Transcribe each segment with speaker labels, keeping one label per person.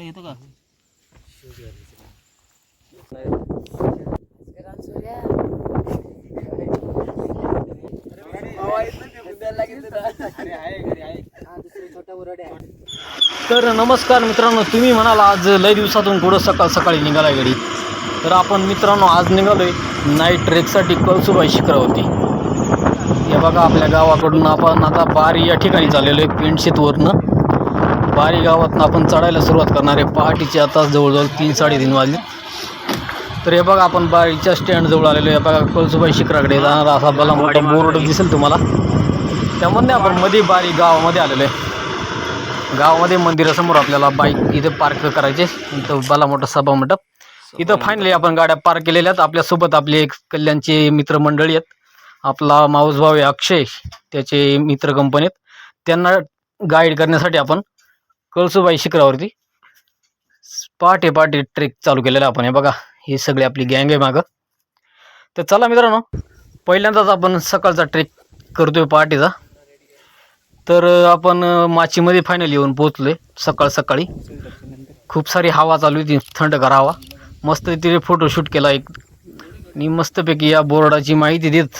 Speaker 1: येतो का तर नमस्कार मित्रांनो तुम्ही म्हणाला आज लय दिवसातून पुढं सकाळ सकाळी निघाला घडी तर आपण मित्रांनो आज निघालोय नाईट ट्रेकसाठी कळसुबाई शिखरावरती. हे बघा आपल्या गावाकडून आपण आता बारी या ठिकाणी चाललेलो आहे पेंडशेतवरनं बारी गावातनं आपण चढायला सुरुवात करणार आहे. पहाटेचे आता जवळजवळ तीन साडेतीन वाजले. तर हे बघा आपण बारीच्या स्टँडजवळ आलेलो आहे. बघा कळसुबाई शिखराकडे जाणारा असा भला मोठा बोर्ड दिसेल तुम्हाला. त्यामध्ये आपण मध्ये बारी गावामध्ये आलेलो आहे. गावामध्ये मंदिरासमोर आपल्याला बाईक इथे पार्क करायचे इथं बाला मोठा सभा मंडप. इथं फायनली आपण गाड्या पार्क केलेल्या आहेत. आपल्यासोबत आपले एक कल्याणचे मित्रमंडळी आहेत. आपला माऊस भाऊ आहे अक्षय त्याचे मित्र कंपनीत त्यांना गाईड करण्यासाठी आपण कळसुबाई शिखरावरती. पहाटे पहाटे ट्रेक चालू केलेला आपण. हे बघा ही सगळी आपली गँग आहे मागं. तर चला मित्रांनो पहिल्यांदाच आपण सकाळचा ट्रेक करतोय पहाटेचा तर आपण माचीमध्ये फायनल येऊन पोचलोय सकाळ सकाळी. खूप सारी हवा चालू होती थंडगार हवा. मस्त तिथे फोटोशूट केला एक. आणि मस्तपैकी या बोर्डाची माहिती देत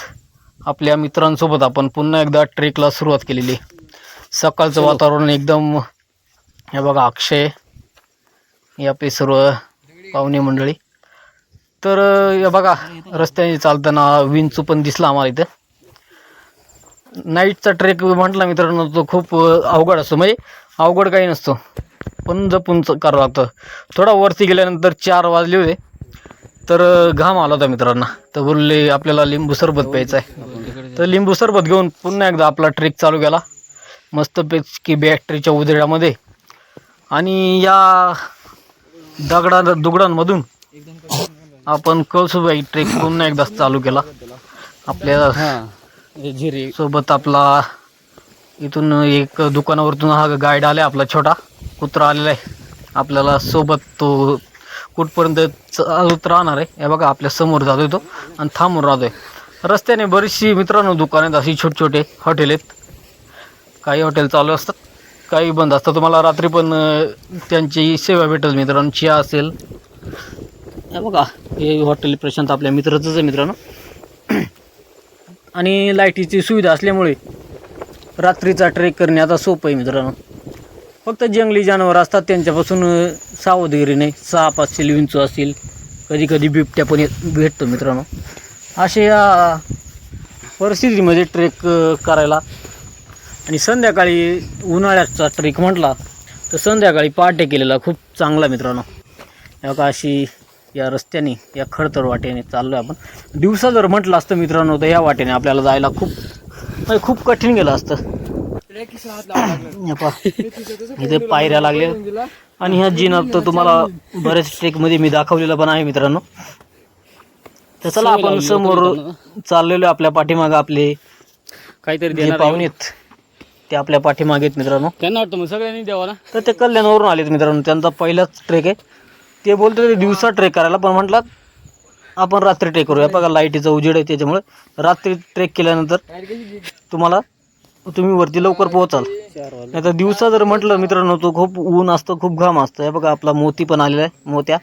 Speaker 1: आपल्या मित्रांसोबत आपण पुन्हा एकदा ट्रेकला सुरुवात केलेली. आहे. सकाळचं वातावरण एकदम हे बघा अक्षय हे आपली सर्व पाहुणे मंडळी. तर हे बघा रस्त्याने चालताना विंचू पण दिसला आम्हाला इथं. नाईटचा ट्रेक म्हटला मित्रांनो तो खूप अवघड असतो. म्हणजे अवघड काही नसतो. पण जपून करावं लागतं. थोडा वरती गेल्यानंतर चार वाजले होते. तर घाम आला होता मित्रांना. तर बोलले आपल्याला लिंबू सरबत प्यायचं आहे तर लिंबू सरबत घेऊन पुन्हा एकदा आपला ट्रेक चालू केला. मस्तपैकी बॅटरीच्या उजेडामध्ये आणि या दगडा दुगडांमधून आपण कळसुबाई ट्रेक पुन्हा एकदा चालू केला. आपल्या
Speaker 2: झिरी.
Speaker 1: सोबत आपला इथून एक दुकानावरतून हा गाईड आला आपला छोटा कुत्रा आलेला आहे. आपल्याला सोबत तो कुठपर्यंत चालत राहणार आहे हे बघा आपल्यासमोर जातोय तो आणि थांबून राहतोय. रस्त्याने बरीचशी मित्रांनो दुकान आहेत अशी छोटे छोटे हॉटेल आहेत. काही हॉटेल चालू असतात. काही बंद असतं. तुम्हाला रात्री पण त्यांची सेवा भेटेल मित्रांनो. चिया असेल. बघा हे हॉटेल प्रशांत आपल्या मित्राचंच आहे मित्रांनो. आणि लाईटीची सुविधा असल्यामुळे रात्रीचा ट्रेक करणे आता सोपं आहे मित्रांनो. फक्त जंगली जनावर असतात त्यांच्यापासून सावधगिरी सावधगिरीने साप असतील विंचू असतील कधी कधी बिबट्या पण येत- भेटतो मित्रांनो. असे या परिस्थितीमध्ये ट्रेक करायला आणि संध्याकाळी उन्हाळ्याचा ट्रेक म्हटला तर संध्याकाळी पहाटे केलेला खूप चांगला मित्रांनो. हे बघा अशी या रस्त्याने या खडतर वाटेने चाललो आहे आपण. दिवसा जर म्हटलं असतं मित्रांनो तर या वाटेने आपल्याला जायला खूप म्हणजे खूप कठीण गेलं असतं. इथे पायऱ्या लागल्या. आणि ह्या जिना तर तुम्हाला बऱ्याच ट्रेकमध्ये मी दाखवलेला पण आहे मित्रांनो. तर चला आपण समोर चाललेलो आपल्या पाठीमागं आपले
Speaker 2: काहीतरी
Speaker 1: पाहुणे आहेत ते आपल्या पाठीमागे आहेत मित्रांनो.
Speaker 2: त्यांना वाटतं मग सगळ्यांनी द्यावा ना?
Speaker 1: तर ते कल्याणवरून आलेत मित्रांनो. त्यांचा पहिलाच ट्रेक आहे. ते बोलतो ते दिवसा ट्रेक करायला पण म्हटलं आपण रात्री ट्रेक करूया. बघा लाईटीचा उजेड आहे त्याच्यामुळे. रात्री ट्रेक केल्यानंतर तुम्हाला तुम्ही वरती लवकर पोहोचाल. नाही तर दिवसा जर म्हटलं मित्रांनो तो खूप ऊन असतं खूप घाम असतं. हे बघा आपला मोती पण आलेला आहे मोत्या.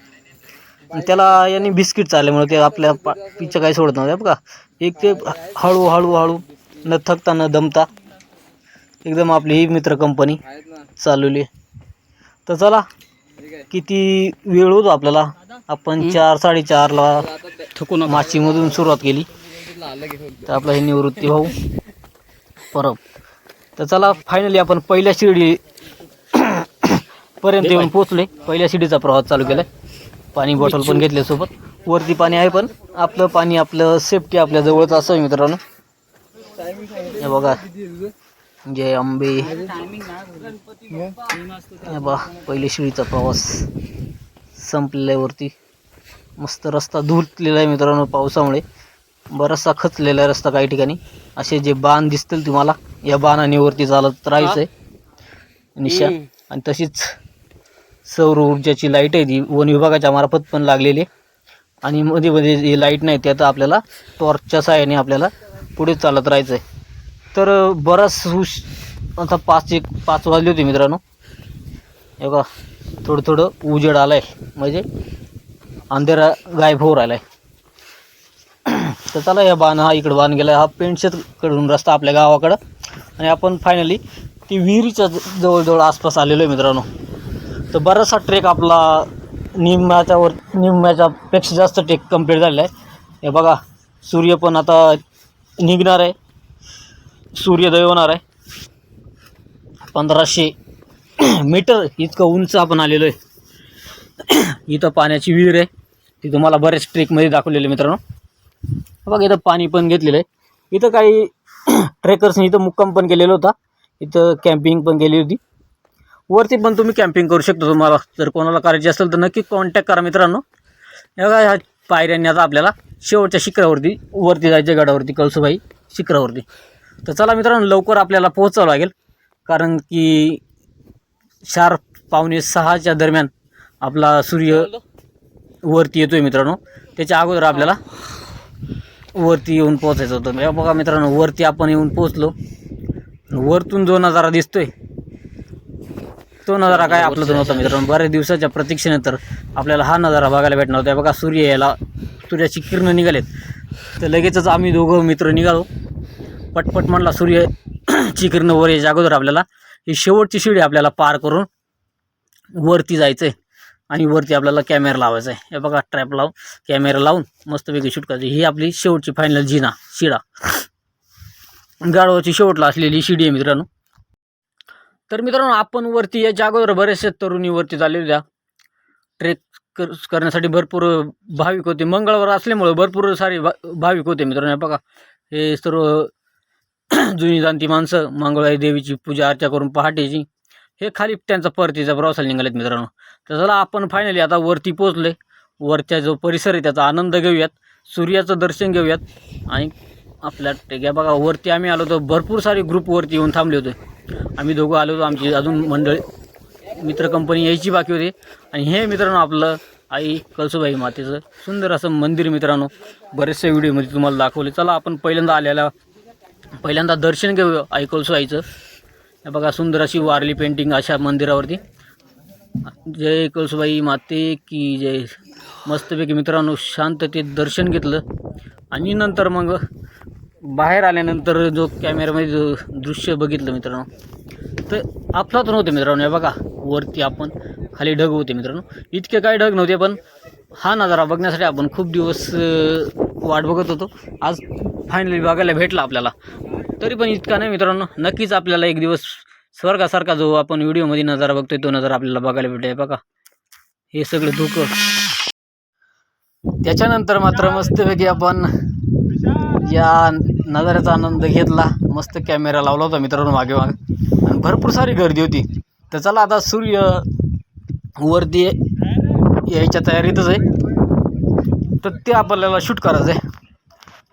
Speaker 1: आणि त्याला यांनी बिस्किट चालल्यामुळे ते आपल्या पा पिचं काही सोडत नव्हतं. बघा एक ते हळू हळू हळू न थकता न दमता एकदम आपली ही मित्र कंपनी चालवली. आहे. तर चला किती वेळ होतो आपल्याला? आपण चार साडेचारला
Speaker 2: थकू नका.
Speaker 1: माचीमधून सुरुवात केली. तर आपला हे निवृत्ती भाऊ. परब. तर चला फायनली आपण पहिल्या शिर्डी पर्यंत येऊन पोचले पहिल्या शिडीचा प्रवास चालू केलाय. पाणी बॉटल पण घेतले सोबत वरती पाणी आहे पण आपलं पाणी आपलं सेफ्टी आपल्या जवळच असं मित्रांनो. हे बघा. जय अंबे. बा पहिली शिडीचा प्रवास संपलेला आहे वरती मस्त रस्ता धुतलेला आहे मित्रांनो पावसामुळे. बराचसा खचलेला आहे रस्ता काही ठिकाणी. असे जे बाण दिसतील तुम्हाला या बाणाने वरती चालत राहायचं आहे. निशा. आणि तशीच सौर ऊर्जाची लाइट आहे ती. वन विभागाच्या मार्फत पण लागलेली आहे. आणि मध्ये मध्ये जी लाइट नाही ते आता आपल्याला टॉर्चच्या सहाय्याने आपल्याला पुढे चालत राहायचं आहे. तर बराच हुश आता पाच एक पाच वाजले होते मित्रांनो. हे बघा थोडं थोडं उजेड आलं आहे म्हणजे अंधेरा गायब होऊ राहिला आहे तर चला या बाण हा इकडं बाण गेला हा पेंटशेतकडून रस्ता आपल्या गावाकडं. आणि आपण फायनली ती विहिरीच्या ज- जवळजवळ आसपास आलेलो आहे मित्रांनो. तर बराचसा ट्रेक आपला निम्म्याच्यावर निम्म्याच्या पेक्षा जास्त ट्रेक कंप्लीट झालेला आहे. हे बघा सूर्य पण आता निघणार आहे. सूर्योदय होणार आहे. पंधराशे मीटर इतकं उंच आपण आलेलो आहे. इथं पाण्याची विहीर आहे. ती तुम्हाला बऱ्याच ट्रेकमध्ये दाखवलेली आहे मित्रांनो. बघा इथं पाणी पण घेतलेलं आहे. इथं काही ट्रेकर्सनी इथं मुक्काम पण केलेला होता. इथं कॅम्पिंग पण केली होती. वरती पण तुम्ही कॅम्पिंग करू शकता तुम्हाला. जर कोणाला करायची असेल तर नक्की कॉन्टॅक्ट करा मित्रांनो. बघा ह्या पायऱ्यांनी आता आपल्याला शेवटच्या शिखरावरती वरती जायच्या गडावरती कळसुबाई शिखरावरती. तर चला मित्रांनो लवकर आपल्याला पोहोचावं लागेल. कारण की चार पावणे सहाच्या दरम्यान आपला सूर्य वरती येतोय मित्रांनो. त्याच्या अगोदर आपल्याला वरती येऊन पोहोचायचं होतं. बघा मित्रांनो वरती आपण येऊन पोहोचलो. वरतून जो नजारा दिसतोय तो नजारा काय आपला तो नव्हता मित्रांनो. बऱ्याच दिवसाच्या प्रतीक्षेनंतर आपल्याला हा नजारा बघायला भेटणार होता. बघा सूर्य यायला सूर्याची किरणं निघालेत. तर लगेचच आम्ही दोघं मित्र निघालो. पटपट म्हणला सूर्य ची किरणं वर यायच्या अगोदर आपल्याला. ही शेवटची शिडी आपल्याला पार करून वरती जायचं आहे आणि वरती आपल्याला कॅमेरा लावायचा आहे हे बघा ट्रॅप लावून कॅमेरा लावून मस्तपैकी शूट करायची. ही आपली शेवटची फायनल जिना शिडा. गाडवाची शेवटला असलेली शिडी आहे मित्रांनो. तर मित्रांनो आपण वरती याच्या अगोदर बरेचसे तरुणी वरती चाललेले त्या ट्रेक कर करण्यासाठी भरपूर भाविक होते. मंगळवार असल्यामुळे भरपूर सारे भा भाविक होते मित्रांनो. हे बघा हे सर्व जुनी जाणती माणसं मंगळवारी देवीची पूजा अर्चा करून पहाटेची हे खाली त्यांचा परतीचा प्रवासाला निघालेत मित्रांनो. तर चला आपण फायनली आता वरती पोचले वरच्या जो परिसर आहे त्याचा आनंद घेऊयात सूर्याचं दर्शन घेऊयात. आणि आपल्या टेक्या बघा वरती आम्ही आलो होतो भरपूर सारे ग्रुपवरती येऊन थांबले होते. आम्ही दोघं आलो होतो आमची अजून मंडळी मित्र कंपनी यायची बाकी होती. आणि हे मित्रांनो आपलं आई कळसुबाई मातेचं सुंदर असं मंदिर मित्रांनो. बरेचसे व्हिडिओमध्ये तुम्हाला दाखवले. चला आपण पहिल्यांदा आलेला पहिल्यांदा दर्शन घेऊ ऐकोलसो आईचं. हे बघा सुंदर अशी वारली पेंटिंग अशा मंदिरावरती. जय कळसुबाई माते की जय. मस्तपैकी मित्रांनो शांततेत दर्शन घेतलं. आणि नंतर मग बाहेर आल्यानंतर जो कॅमेऱ्यामध्ये जो दृश्य बघितलं मित्रांनो. तर आपलाच नव्हते मित्रांनो हे बघा वरती आपण खाली ढग होते मित्रांनो. इतके काय ढग नव्हते पण हा नजारा बघण्यासाठी आपण खूप दिवस वाट बघत होतो. आज फायनली बघायला भेटला आपल्याला. तरी पण इतका नाही मित्रांनो. नक्कीच आपल्याला एक दिवस स्वर्गासारखा जो आपण. व्हिडिओमध्ये नजारा बघतोय तो नजारा आपल्याला बघायला भेटेल बघा. हे सगळे धुकं त्याच्यानंतर मात्र मस्तपैकी आपण या नजाऱ्याचा आनंद घेतला. मस्त कॅमेरा लावला होता मित्रांनो मागे मागे. आणि भरपूर सारी गर्दी होती. तर चला आता सूर्य वरती यायच्या तयारीतच आहे. तर ते आपल्याला शूट करायचं आहे.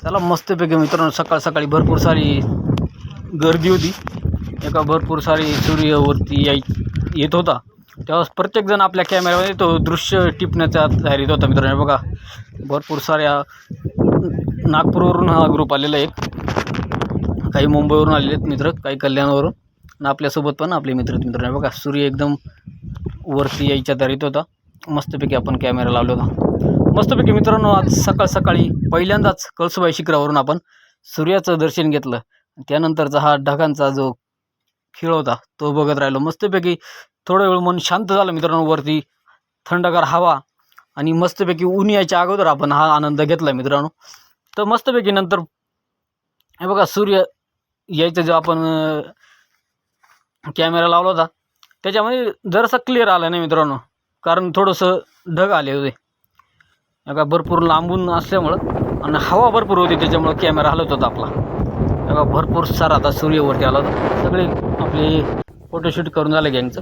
Speaker 1: त्याला मस्तपैकी मित्रांनो सकाळ सकाळी भरपूर सारी गर्दी होती. एका भरपूर सारी सूर्यवरती याय येत होता. तेव्हा प्रत्येकजण आपल्या कॅमेऱ्यामध्ये तो दृश्य टिपण्याचा तयारीत होता मित्रांनो. बघा भरपूर साऱ्या नागपूरवरून हा ग्रुप आलेला आहे. काही मुंबईवरून आलेले आहेत मित्र काही कल्याणवरून. आणि आपल्यासोबत पण आपले मित्र आहेत मित्रांनो. बघा सूर्य एकदम वरती यायच्या तयारीत होता. मस्तपैकी आपण कॅमेरा लावला होता. मस्तपैकी मित्रांनो आज सकाळ सकाळी पहिल्यांदाच कळसुबाई शिखरावरून आपण सूर्याचं दर्शन घेतलं. त्यानंतरचा हा ढगांचा जो खेळ होता तो बघत राहिलो. मस्तपैकी थोडा वेळ मन शांत झालं मित्रांनो वरती थंडगार हवा आणि मस्तपैकी ऊन यायच्या अगोदर आपण हा आनंद घेतला मित्रांनो. तर मस्तपैकी नंतर हे बघा सूर्य यायचं जो आपण कॅमेरा लावला होता. त्याच्यामध्ये जरासा क्लिअर आला नाही मित्रांनो. कारण थोडंसं ढग आले होते. बघा भरपूर लांबून असल्यामुळं आणि हवा भरपूर होती त्याच्यामुळं कॅमेरा हलत होता आपला. हे बघा भरपूर सारा आता सूर्यवरती आला होता. सगळे आपले फोटोशूट करून झालं गँगचं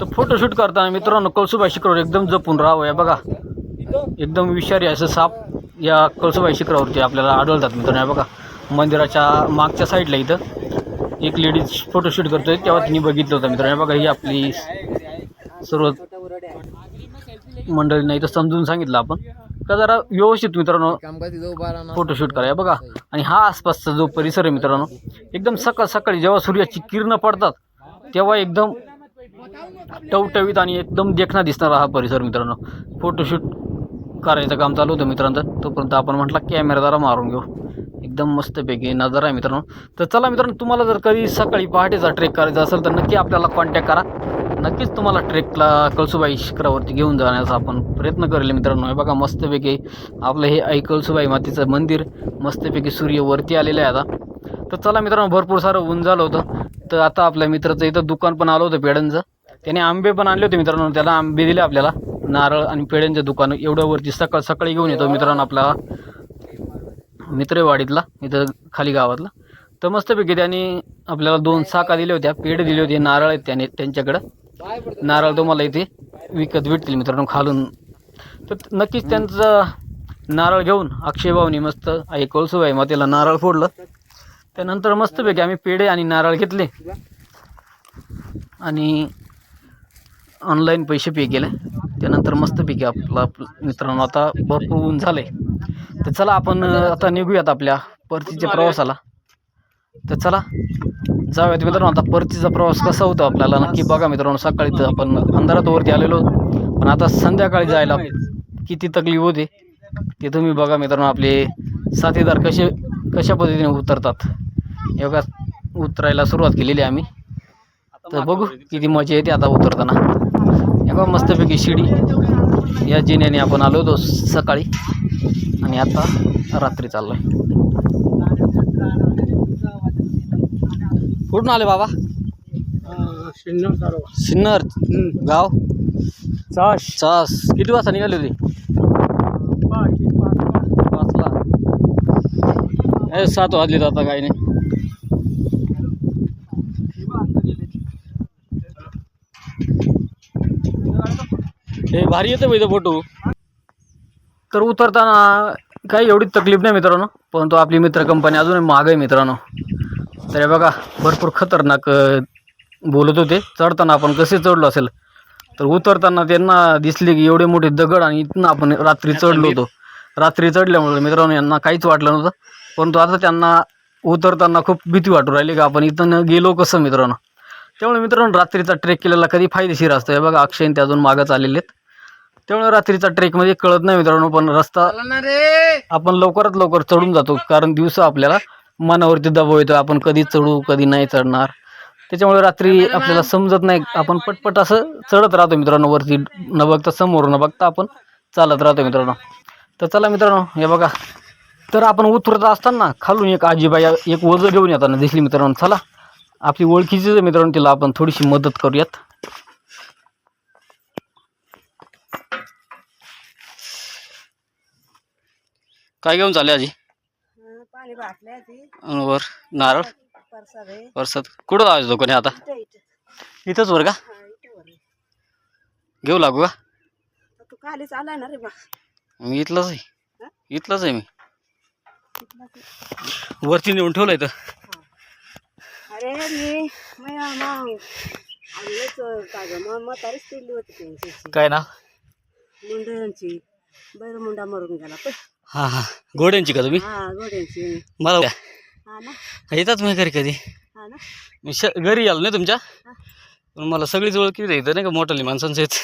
Speaker 1: तर फोटोशूट करताना मित्रांनो कळसुबाई शिखरावर एकदम जपून राहावं या बघा. एकदम विषारी असं साप या कळसुबाई शिखरावरती आपल्याला आढळतात मित्रांनो हे बघा. मंदिराच्या मागच्या साईडला इथं एक लेडीज फोटोशूट करतोय तेव्हा तिने बघितलं होतं मित्रांनो. बघा ही आपली सर्व मंडळींना इथं समजून सांगितलं आपण. का जरा व्यवस्थित मित्रांनो. फोटोशूट करा हे बघा. आणि हा आसपासचा जो परिसर आहे मित्रांनो एकदम सकाळ सकाळी जेव्हा सूर्याची किरणं पडतात तेव्हा एकदम टवटवीत आणि एकदम देखणा दिसणारा हा परिसर मित्रांनो. फोटोशूट करायचं काम चालू होतं मित्रांनो तोपर्यंत आपण म्हटलं कॅमेरा जरा मारून घेऊ. एकदम मस्तपैकी नजारा आहे मित्रांनो. तर चला मित्रांनो तुम्हाला जर कधी सकाळी पहाटेचा ट्रेक करायचा असेल तर नक्की आपल्याला कॉन्टॅक्ट करा. नक्कीच तुम्हाला ट्रेकला कळसुबाई शिखरावरती घेऊन जाण्याचा आपण प्रयत्न करेल मित्रांनो. हे बघा मस्तपैकी आपलं हे आई कळसुबाई मातेचं मंदिर मस्तपैकी सूर्य वरती आलेलं आहे आता. तर चला मित्रांनो भरपूर सारं ऊन झालं होतं. तर आता आपल्या मित्राचं इथं दुकान पण आलं होतं पेड्यांचं. त्याने आंबे पण आणले होते मित्रांनो त्याला आंबे दिले आपल्याला. नारळ आणि पेड्यांचं दुकान एवढं वरती सकाळ सकाळी घेऊन येतो मित्रांनो आपला मित्रवाडीतला इथं खाली गावातला. तर मस्तपैकी त्यांनी आपल्याला दोन साका दिल्या होत्या पेढे दिले होते नारळ आहेत त्याने त्यांच्याकडं. नारळ तुम्हाला इथे विकत भेटतील मित्रांनो खालून. तर नक्कीच त्यांचं नारळ घेऊन अक्षय भाऊनी मस्त आई कळसूबाई मातेला नारळ फोडलं. त्यानंतर मस्तपैकी आम्ही पेढे आणि नारळ घेतले. आणि ऑनलाईन पैसे पे केले. त्यानंतर मस्तपैकी आपला आपलं मित्रांनो आता भरपूर ऊन झालं आहे तर चला आपण आता निघूयात आपल्या परतीच्या प्रवासाला. तर चला जाऊयात मित्रांनो. आता परतीचा प्रवास कसा होतो आपल्याला? नक्की बघा मित्रांनो सकाळी तर आपण अंधारात वरती आलेलो पण आता संध्याकाळी जायला किती तकलीफ होते ते तुम्ही बघा मित्रांनो. आपले साथीदार कसे कशा पद्धतीने उतरतात. एवढा उतरायला सुरुवात केलेली आहे आम्ही. तर बघू किती मजा येते आता उतरताना. हे मस्तपैकी शिडी. या जिन्याने आपण आलो होतो सकाळी. आणि आता रात्री चाललोय. कुठून आले बाबा? सिन्नर गाव? चास. किती वाजता निघाले होते? पाचला. ए सात वाजले आता काही नाही. हे भारी येतं इथं फोटो. तर उतरताना काही एवढी तकलीफ नाही मित्रांनो परंतु आपली मित्र कंपनी अजूनही महाग आहे मित्रांनो. तर हे बघा भरपूर खतरनाक बोलत होते. चढताना आपण कसे चढलो असेल? तर उतरताना त्यांना दिसले की एवढे मोठे दगड आणि इथनं आपण रात्री चढलो होतो. रात्री चढल्यामुळे मित्रांनो यांना काहीच वाटलं नव्हतं. परंतु आता त्यांना उतरताना खूप भीती वाटू राहिली का आपण इथं गेलो कसं मित्रांनो? त्यामुळे मित्रांनो रात्रीचा ट्रेक केलेला कधी फायदेशीर असतो. हे बघा अक्षय ते अजून मागच आलेले आहेत. त्यामुळे रात्रीचा ट्रेकमध्ये कळत नाही मित्रांनो पण रस्ता आपण लवकरात लवकर चढून जातो कारण दिवसा आपल्याला मनावरती दबाव येतो आपण कधी चढू कधी नाही चढणार. त्याच्यामुळे रात्री आपल्याला समजत नाही आपण पटपट असं चढत राहतो मित्रांनो वरती न बघता समोर न बघता आपण चालत राहतो मित्रांनो. तर चला मित्रांनो हे बघा. तर आपण उतरत असताना खालून एक आजीबाई एक वजं घेऊन येताना दिसली मित्रांनो. चला आपली ओळखीची आहे मित्रांनो तिला आपण थोडीशी मदत करूयात. काय घेऊन चालले आजी?
Speaker 3: ती
Speaker 1: अन वर नारळ.
Speaker 3: परसाद आहे.
Speaker 1: कुठं लावायचं दुकान हे आता?
Speaker 3: इथं इथं.
Speaker 1: इथंच वर का?
Speaker 3: हा इथं वर आहे.
Speaker 1: घेऊ लागू का?
Speaker 3: तर तू खालीच आलाय ना रे बा.
Speaker 1: मी इथलंच आहे? इथलंच आहे मी.
Speaker 3: इथला तू.
Speaker 1: वरती नेऊन ठेवलं इथं.
Speaker 3: अरे मी मया मग काय ग मग म्हातारीच पिल्ली होती त्यांची.
Speaker 1: काय ना
Speaker 3: मुंड्यांची. बैल मुंडा मरून गेला. पण
Speaker 1: हां हां. घोड्यांची का तुम्ही?
Speaker 3: हा घोड्यांची
Speaker 1: मला
Speaker 3: हा ना?
Speaker 1: येतात मी घरी कधी?
Speaker 3: हा ना?
Speaker 1: मी श घरी आलो नाही तुमच्या. पण मला सगळीच ओळखी येतं नाही का मोठाली माणसांचं येत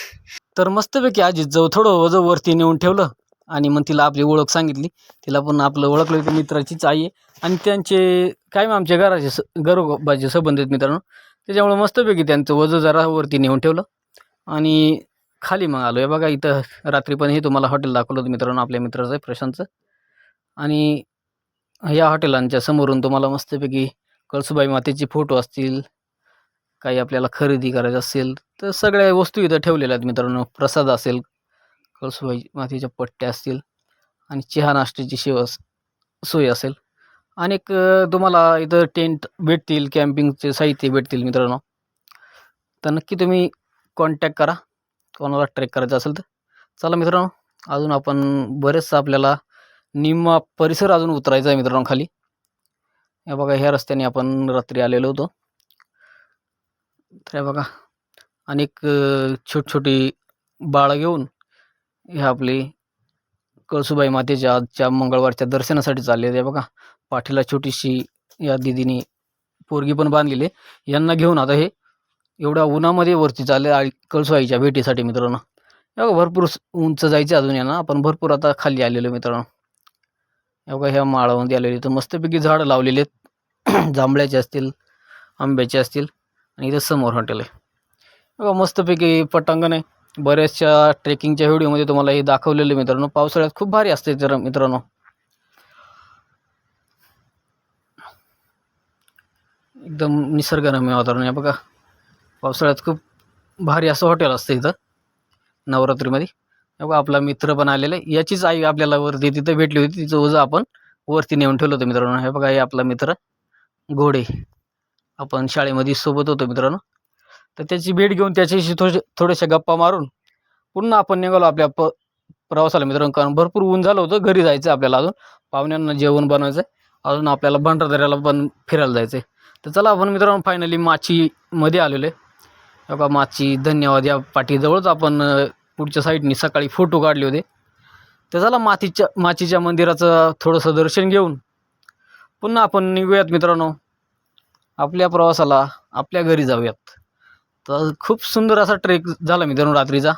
Speaker 1: तर मस्तपैकी आजी जवळ थोडं वजं वरती नेऊन ठेवलं आणि मग तिला आपली ओळख सांगितली. तिला पण आपलं ओळखलं की मित्राचीच आई आहे. आणि त्यांचे काय मग आमच्या घराचे स घरोबाचे संबंध आहेत मित्रांनो. त्याच्यामुळे मस्तपैकी त्यांचं वजं जरा वरती नेऊन ठेवलं. आणि खाली मग आलो आहे बघा इथं रात्री पण हे तुम्हाला हॉटेल दाखवलं होतं मित्रांनो आपल्या मित्राचं आहे प्रशांतचं. आणि या हॉटेलांच्या समोरून तुम्हाला मस्तपैकी कळसुबाई मातेचे फोटो असतील काही आपल्याला खरेदी करायचं असेल तर सगळ्या वस्तू इथं ठेवलेल्या आहेत मित्रांनो. प्रसाद असेल कळसुबाई मातेच्या पट्ट्या असतील आणि चहा नाश्त्याची सेवा सोय असेल. अनेक तुम्हाला इथं टेंट भेटतील कॅम्पिंगचे साहित्य भेटतील मित्रांनो. तर नक्की तुम्ही कॉन्टॅक्ट करा. कोणाला ट्रेक करायचं असेल तर? चला मित्रांनो अजून आपण बरेचसं आपल्याला निम्मा परिसर अजून उतरायचा आहे मित्रांनो खाली. हे बघा ह्या रस्त्याने आपण रात्री आलेलो होतो. तर हे बघा अनेक छोट छोटी बाळं घेऊन हे आपली कळसुबाई मातेच्या आजच्या मंगळवारच्या दर्शनासाठी चालले आहे बघा पाठीला छोटीशी या दिदीने पोरगी पण बांधलेली यांना घेऊन आता हे एवढ्या उन्हामध्ये वरती चालले आहे कळसुबाईच्या भेटीसाठी मित्रांनो. या भरपूर स- उंच जायचे अजून यांना. आपण भरपूर आता खाली आलेलो मित्रांनो. हे ह्या माळामध्ये आलेले तर मस्तपैकी झाडं लावलेले आहेत. जांभळ्याचे असतील आंब्याचे असतील आणि इथं समोर हॉटेल आहे. बघा मस्तपैकी पटांगण आहे. बऱ्याचशा ट्रेकिंगच्या व्हिडिओमध्ये तुम्हाला हे दाखवलेलं मित्रांनो. पावसाळ्यात खूप भारी असते तर मित्रांनो. एकदम निसर्गरम्य वातावरण आहे बघा. पावसाळ्यात खूप भारी असं हॉटेल असतं इथं नवरात्रीमध्ये. हे बघा आपला मित्र पण आलेला आहे. याचीच आई आपल्याला वरती तिथं भेटली होती. तिचं ओझं आपण वरती नेऊन ठेवलं होतं मित्रांनो. हे बघा हे आपला मित्र घोडे. आपण शाळेमध्ये सोबत होतो मित्रांनो. तर त्याची भेट घेऊन त्याच्याशी थोडे थोड्याशा गप्पा मारून पुन्हा आपण निघालो आपल्या प प्रवासाला मित्रांनो. कारण भरपूर ऊन झालं होतं. घरी जायचं आपल्याला अजून. पाहुण्यांना जेवण बनवायचं आहे अजून आपल्याला भंडारदऱ्याला पण फिरायला जायचं आहे तर चला आपण मित्रांनो फायनली माचीमध्ये आलेलो आहे. बघा माची धन्यवाद या पाठीजवळच आपण पुढच्या साईडनी सकाळी फोटो काढले होते. तर झाला मातीच्या माचीच्या मंदिराचं थोडंसं दर्शन घेऊन पुन्हा आपण निघूयात मित्रांनो. आपल्या प्रवासाला आपल्या घरी जाऊयात. तर खूप सुंदर असा ट्रेक झाला मित्रांनो रात्रीचा.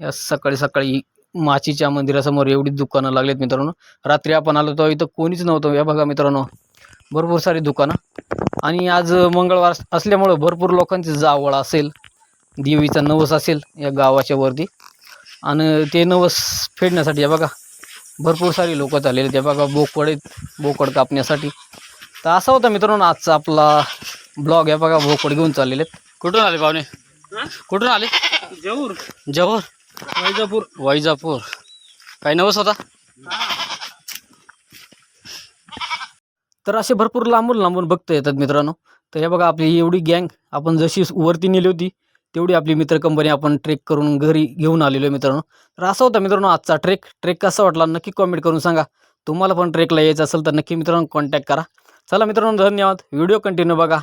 Speaker 1: या सकाळी सकाळी माचीच्या मंदिरासमोर एवढी दुकानं लागलेत मित्रांनो. रात्री आपण आलो तर इथं कोणीच नव्हतं. या बघा मित्रांनो भरपूर सारी दुकानं. आणि आज मंगळवार असल्यामुळं भरपूर लोकांची जावळ असेल देवीचा नवस असेल या गावाच्या वरती. आणि ते नवस फेडण्यासाठी या बघा भरपूर सारी लोक चाललेले ते बघा बोकड आहेत बोकड कापण्यासाठी. तर असा होता मित्रांनो आजचा आपला ब्लॉग. या बघा बोकड घेऊन चाललेले आहेत.
Speaker 2: कुठून आले पाहुणे? कुठून आले?
Speaker 4: जऊर
Speaker 2: जव्हर
Speaker 4: वैजापूर.
Speaker 2: वैजापूर. काही नवस होता?
Speaker 1: तर असे भरपूर लांबून लांबून बघता येतात मित्रांनो. तर हे बघा आपली एवढी गँग आपण जशी वरती नेली होती तेवढी आपली मित्र कंपनी आपण ट्रेक करून घरी घेऊन आलेलो आहे मित्रांनो. तर असा होता मित्रांनो आजचा ट्रेक. ट्रेक कसा वाटला नक्की कॉमेंट करून सांगा. तुम्हाला पण ट्रेकला यायचं असेल तर नक्की मित्रांनो कॉन्टॅक्ट करा. चला मित्रांनो धन्यवाद. व्हिडिओ कंटिन्यू बघा.